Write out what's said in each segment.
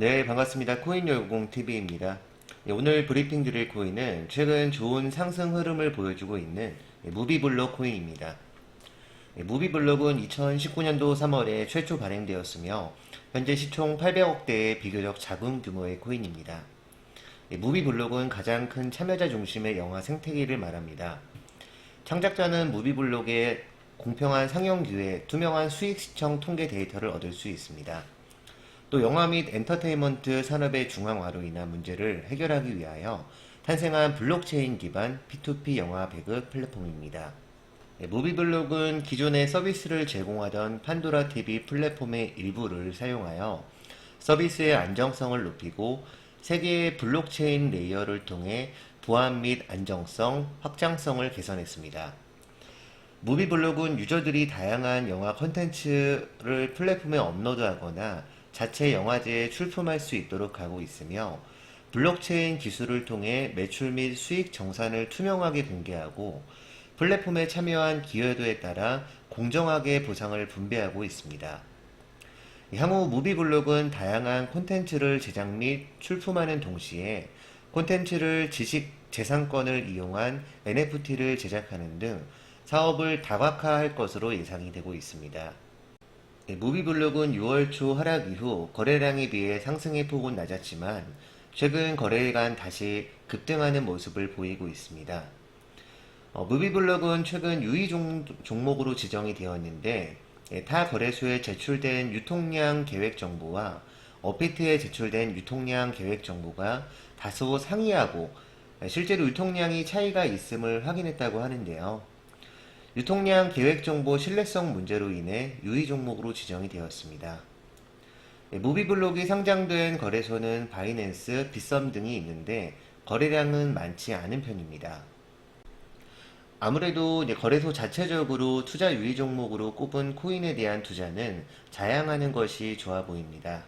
네, 반갑습니다. 코인열공 TV입니다. 오늘 브리핑 드릴 코인은 최근 좋은 상승 흐름을 보여주고 있는 무비블록 코인입니다. 예, 무비블록은 2019년도 3월에 최초 발행되었으며 현재 시총 800억대의 비교적 작은 규모의 코인입니다. 예, 무비블록은 가장 큰 참여자 중심의 영화 생태계를 말합니다. 창작자는 무비블록의 공평한 상영 기회, 투명한 수익 시청 통계 데이터를 얻을 수 있습니다. 또 영화 및 엔터테인먼트 산업의 중앙화로 인한 문제를 해결하기 위하여 탄생한 블록체인 기반 P2P 영화 배급 플랫폼입니다. 네, 무비블록은 기존의 서비스를 제공하던 판도라 TV 플랫폼의 일부를 사용하여 서비스의 안정성을 높이고 세개의 블록체인 레이어를 통해 보안 및 안정성, 확장성을 개선했습니다. 무비블록은 유저들이 다양한 영화 콘텐츠를 플랫폼에 업로드하거나 자체 영화제에 출품할 수 있도록 하고 있으며 블록체인 기술을 통해 매출 및 수익 정산을 투명하게 공개하고 플랫폼에 참여한 기여도에 따라 공정하게 보상을 분배하고 있습니다. 향후 무비블록은 다양한 콘텐츠를 제작 및 출품하는 동시에 콘텐츠를 지식 재산권을 이용한 NFT를 제작하는 등 사업을 다각화할 것으로 예상이 되고 있습니다. 네, 무비블록은 6월 초 하락 이후 거래량에 비해 상승의 폭은 낮았지만 최근 거래일간 다시 급등하는 모습을 보이고 있습니다. 어, 무비블록은 최근 유의 종, 종목으로 지정이 되었는데 예, 타 거래소에 제출된 유통량 계획 정보와 어피트에 제출된 유통량 계획 정보가 다소 상이하고 예, 실제로 유통량이 차이가 있음을 확인했다고 하는데요. 유통량 계획 정보 신뢰성 문제로 인해 유의 종목으로 지정이 되었습니다. 예, 무비블록이 상장된 거래소는 바이낸스, 빗썸 등이 있는데 거래량은 많지 않은 편입니다. 아무래도 거래소 자체적으로 투자 유의 종목으로 꼽은 코인에 대한 투자는 자양하는 것이 좋아 보입니다.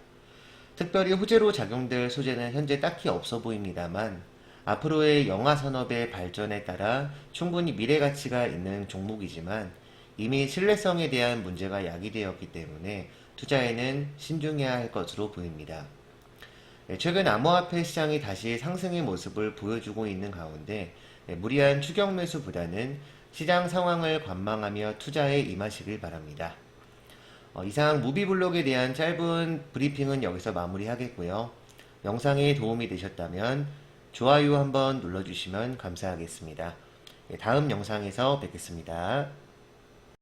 특별히 호재로 작용될 소재는 현재 딱히 없어 보입니다만 앞으로의 영화 산업의 발전에 따라 충분히 미래 가치가 있는 종목이지만 이미 신뢰성에 대한 문제가 야기되었기 때문에 투자에는 신중해야 할 것으로 보입니다. 네, 최근 암호화폐 시장이 다시 상승의 모습을 보여주고 있는 가운데 네, 무리한 추격 매수보다는 시장 상황을 관망하며 투자에 임하시길 바랍니다. 어, 이상 무비블록에 대한 짧은 브리핑은 여기서 마무리하겠고요. 영상이 도움이 되셨다면 좋아요 한번 눌러주시면 감사하겠습니다. 네, 다음 영상에서 뵙겠습니다.